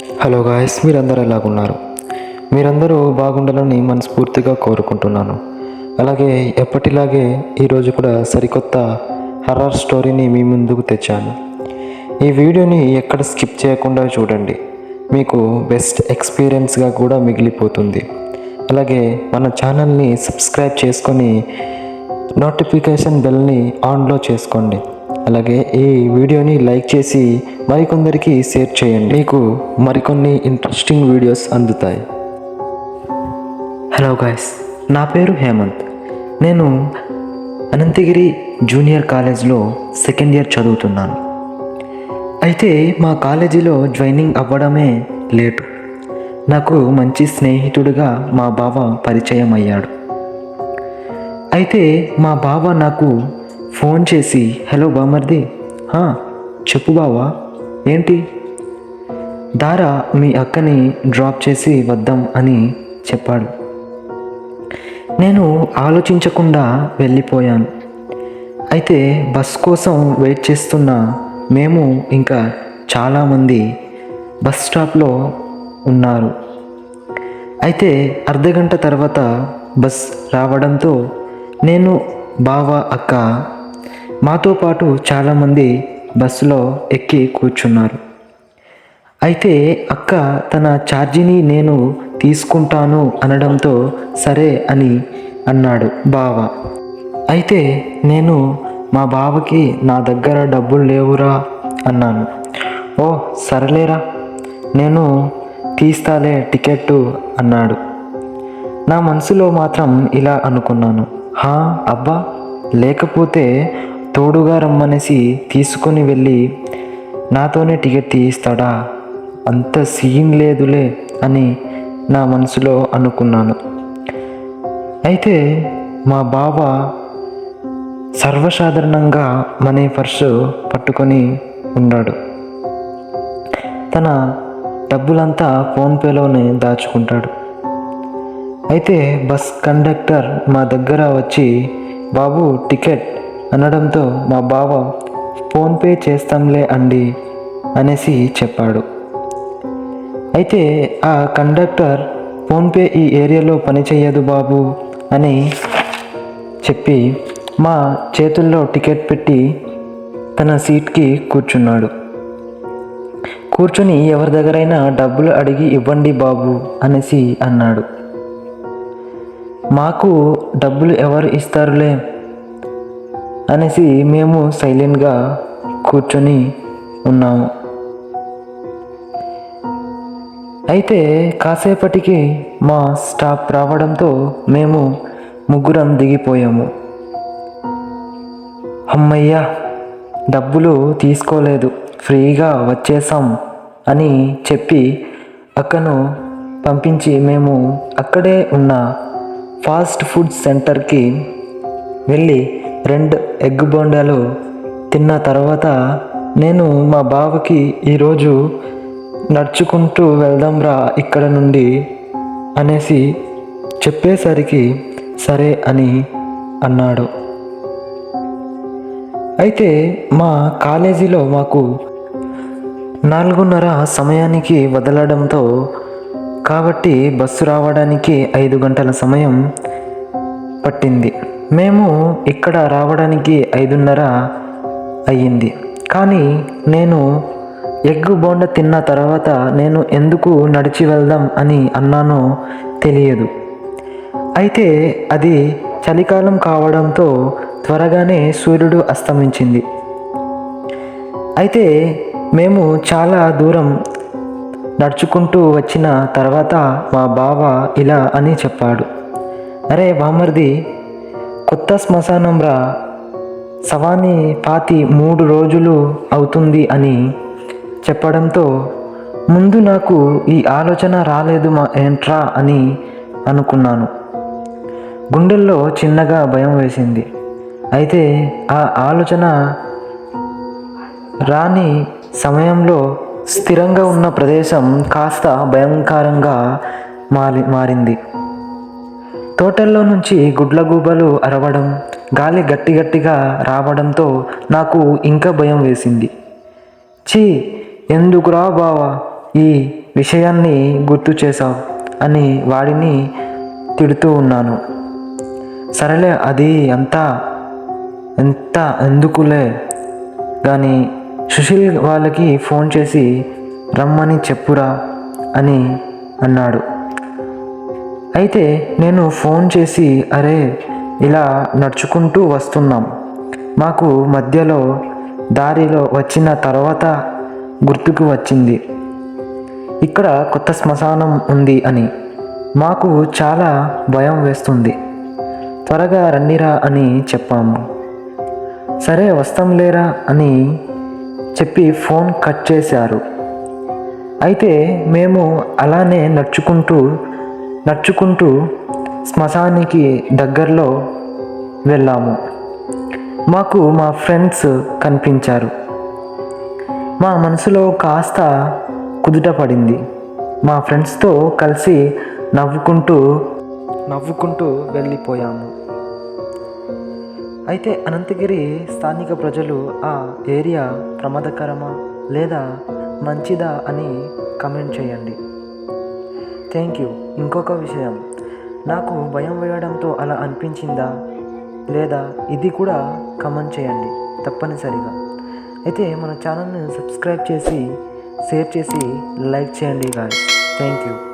Hello guys మీరందరూ ఎలాగున్నారు మీరందరూ బాగుండాలని మనస్ఫూర్తిగా కోరుకుంటున్నాను. అలాగే ఎప్పటిలాగే ఈరోజు కూడా సరికొత్త హర్రర్ స్టోరీని మీ ముందుకు తెచ్చాను. ఈ వీడియోని ఎక్కడ స్కిప్ చేయకుండా చూడండి. మీకు బెస్ట్ ఎక్స్పీరియన్స్గా కూడా మిగిలిపోతుంది. అలాగే మన ఛానల్ని సబ్స్క్రైబ్ చేసుకొని నోటిఫికేషన్ బెల్ని ఆన్లో చేసుకోండి. అలాగే ఈ వీడియోని లైక్ చేసి మరికొందరికి షేర్ చేయండి. మీకు మరికొన్ని ఇంట్రెస్టింగ్ వీడియోస్ అందుతాయి. హలో గాయస్ నా పేరు హేమంత్. నేను అనంతగిరి జూనియర్ కాలేజ్లో సెకండ్ ఇయర్ చదువుతున్నాను. అయితే మా కాలేజీలో జాయినింగ్ అవ్వడమే లేటు. నాకు మంచి స్నేహితుడిగా మా బావ పరిచయం అయ్యాడు. అయితే మా బావ నాకు ఫోన్ చేసి హలో బామర్ది చెప్పు బావా ఏంటి? దారా మీ అక్కని డ్రాప్ చేసి వద్దాం అని చెప్పాడు. నేను ఆలోచించకుండా వెళ్ళిపోయాను. అయితే బస్ కోసం వెయిట్ చేస్తున్న మేము ఇంకా చాలామంది బస్ స్టాప్లో ఉన్నారు. అయితే అర్ధగంట తర్వాత బస్ రావడంతో నేను బావ అక్క మాతో పాటు చాలామంది బస్సులో ఎక్కి కూర్చున్నారు. అయితే అక్క తన ఛార్జీని నేను తీసుకుంటాను అనడంతో సరే అని అన్నాడు బావ. అయితే నేను మా బావకి నా దగ్గర డబ్బులు లేవురా అన్నాను. ఓ సరలేరా నేను తీస్తాలే టికెట్టు అన్నాడు. నా మనసులో మాత్రం ఇలా అనుకున్నాను. హా అబ్బా లేకపోతే తోడుగా రమ్మనేసి తీసుకొని వెళ్ళి నాతోనే టికెట్ తీయిస్తాడా? అంత సీన్ లేదులే అని నా మనసులో అనుకున్నాను. అయితే మా బావ సర్వసాధారణంగా మనీ పర్సు పట్టుకొని ఉన్నాడు. తన డబ్బులంతా ఫోన్పేలోనే దాచుకుంటాడు. అయితే బస్ కండక్టర్ మా దగ్గర వచ్చి బాబు టికెట్ అనడంతో మా బావ ఫోన్పే చేస్తాంలే అండి అనేసి చెప్పాడు. అయితే ఆ కండక్టర్ ఫోన్పే ఈ ఏరియాలో పనిచేయదు బాబు అని చెప్పి మా చేతుల్లో టికెట్ పెట్టి తన సీట్కి కూర్చున్నాడు. కూర్చుని ఎవరి దగ్గరైనా డబ్బులు అడిగి ఇవ్వండి బాబు అనేసి అన్నాడు. మాకు డబ్బులు ఎవరు ఇస్తారులే అనేసి మేము సైలెంట్గా కూర్చొని ఉన్నాము. అయితే కాసేపటికి మా స్టాప్ రావడంతో మేము ముగ్గురం దిగిపోయాము. అమ్మయ్యా డబ్బులు తీసుకోలేదు ఫ్రీగా వచ్చేసాం అని చెప్పి అక్కను పంపించి మేము అక్కడే ఉన్న ఫాస్ట్ ఫుడ్ సెంటర్కి వెళ్ళి రెండు ఎగ్ బొండాలు తిన్న తర్వాత నేను మా బావకి ఈరోజు నడుచుకుంటూ వెళ్దాంరా ఇక్కడ నుండి అనేసి చెప్పేసరికి సరే అని అన్నాడు. అయితే మా కాలేజీలో మాకు నాలుగున్నర సమయానికి వదలడంతో కాబట్టి బస్సు రావడానికి ఐదు గంటల సమయం పట్టింది. మేము ఇక్కడ రావడానికి ఐదున్నర అయ్యింది. కానీ నేను ఎగ్ బోండ తిన్న తర్వాత నేను ఎందుకు నడిచి వెళ్దాం అని అన్నానో తెలియదు. అయితే అది చలికాలం కావడంతో త్వరగానే సూర్యుడు అస్తమించింది. అయితే మేము చాలా దూరం నడుచుకుంటూ వచ్చిన తర్వాత మా బావ ఇలా అని చెప్పాడు. అరే బామర్ది కొత్త శ్మశానం రా. శవాన్ని పాతి మూడు రోజులు అవుతుంది అని చెప్పడంతో ముందు నాకు ఈ ఆలోచన రాలేదు మా ఏంట్రా అని అనుకున్నాను. గుండెల్లో చిన్నగా భయం వేసింది. అయితే ఆ ఆలోచన రాని సమయంలో స్థిరంగా ఉన్న ప్రదేశం కాస్త భయంకరంగా మారి మారింది. తోటల్లో నుంచి గుడ్లగూబలు అరవడం గాలి గట్టి గట్టిగా రావడంతో నాకు ఇంకా భయం వేసింది. ఛీ ఎందుకురా బావా ఈ విషయాన్ని గుర్తు చేశావు అని వాడిని తిడుతూ ఉన్నాను. సరేలే అది అంతా ఎంత ఎందుకులే? కానీ సుశీల్ వాళ్ళకి ఫోన్ చేసి రమ్మని చెప్పురా అని అన్నాడు. అయితే నేను ఫోన్ చేసి అరే ఇలా నడుచుకుంటూ వస్తున్నాం. మాకు మధ్యలో దారిలో వచ్చిన తర్వాత గుర్తుకు వచ్చింది. ఇక్కడ కొత్త శ్మశానం ఉంది అని. మాకు చాలా భయం వేస్తుంది. త్వరగా రండిరా అని చెప్పాము. సరే వస్తాం లేరా అని చెప్పి ఫోన్ కట్ చేశారు. అయితే మేము అలానే నడుచుకుంటూ నడుచుకుంటూ శ్మశానికి దగ్గరలో వెళ్ళాము. మాకు మా ఫ్రెండ్స్ కనిపించారు. మా మనసులో కాస్త కుదుట పడింది. మా ఫ్రెండ్స్తో కలిసి నవ్వుకుంటూ నవ్వుకుంటూ వెళ్ళిపోయాము. అయితే అనంతగిరి స్థానిక ప్రజలు ఆ ఏరియా ప్రమాదకరమా లేదా మంచిదా అని కమెంట్ చేయండి. Thank you. ఇంకొక విషయం. నాకు భయం వేయడంతో అలా అనిపించిందా? లేదా? ఇది కూడా కమెంట్ చేయండి. తప్పనిసరిగా. అయితే మన ఛానల్ని సబ్స్క్రైబ్ చేసి షేర్ చేసి లైక్ చేయండి గాయస్. Thank you.